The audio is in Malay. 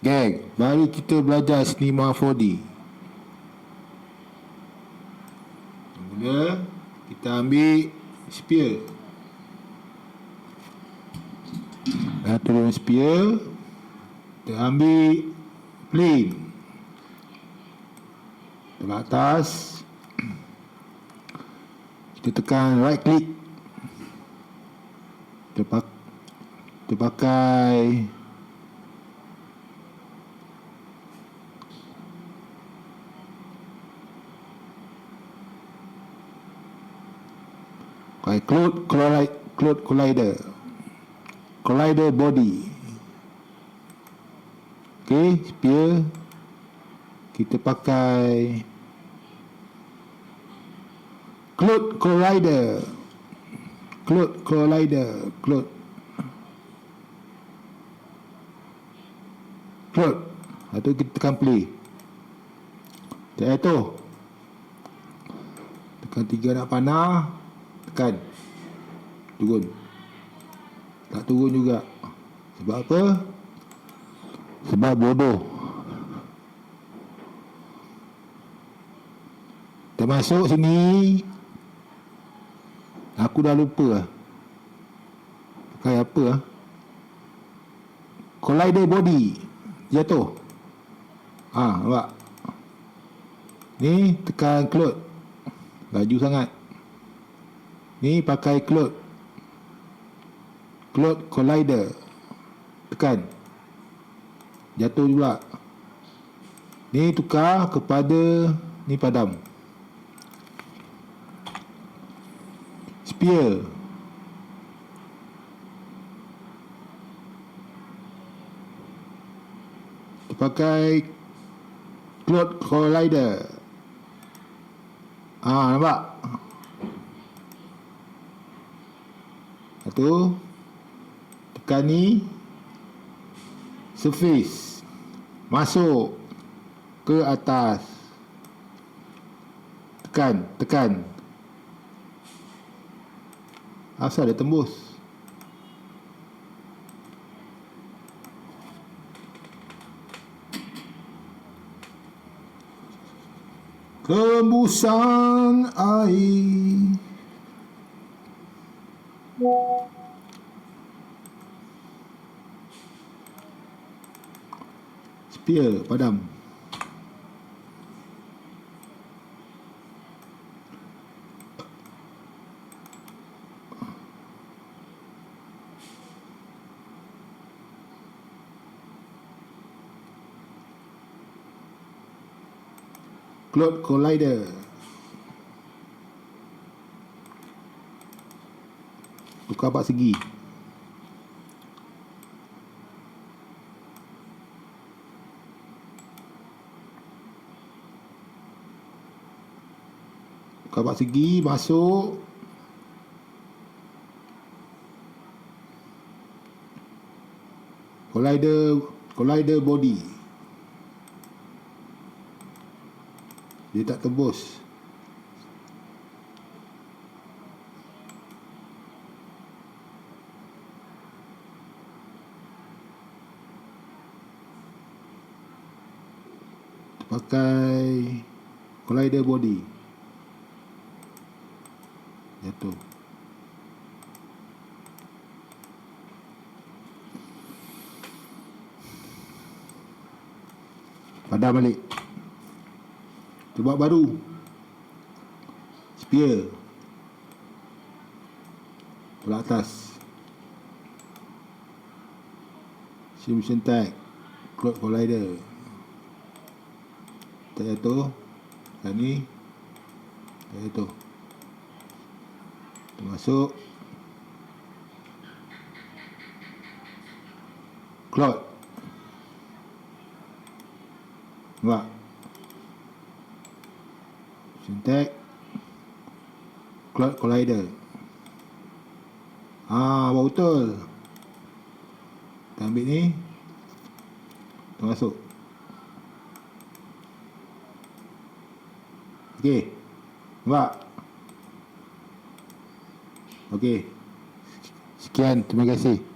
Geng, baru kita belajar cinema 4D. Mula kita ambil sphere. Dah turun sphere. Kita ambil plane. Telah atas. Kita tekan right click. Kita, pak kita pakai pakai cloud collider, cloud collider. Collider body. Ok spear. Kita pakai cloud collider. Cloud collider cloud cloud atau kita tekan play. Tak tu. Tekan tiga nak panah tekan. Turun. Tak turun juga. Sebab apa? Sebab bodoh. Termasuk sini aku dah lupa lah. Pakai apa lah? Collider body. Jatuh. Ha, nampak? Ni tekan cloud laju sangat Ni pakai cloud Cloud collider. Tekan. Jatuh juga. Ni tukar kepada Ni padam. Spear. Pakai Cloud collider. Ah nampak Satu Tekan ni Surface Masuk Ke atas. Tekan Tekan. Asal dia tembus. Kembusan air Spear padam. Cloud Collider Tukar empat segi. Tukar empat segi Masuk. Collider Collider body. Dia tak tembus pakai collider body. Jatuh. Padam balik. Cuba baru. Spear. Pula atas. Tag. Cloud collider tak jatuh dan ni tak jatuh termasuk cloud nampak? Syntax. Cloud collider. Ah betul. Kita ambil ni. Termasuk Okey. Nampak? Okey. Sekian, terima kasih.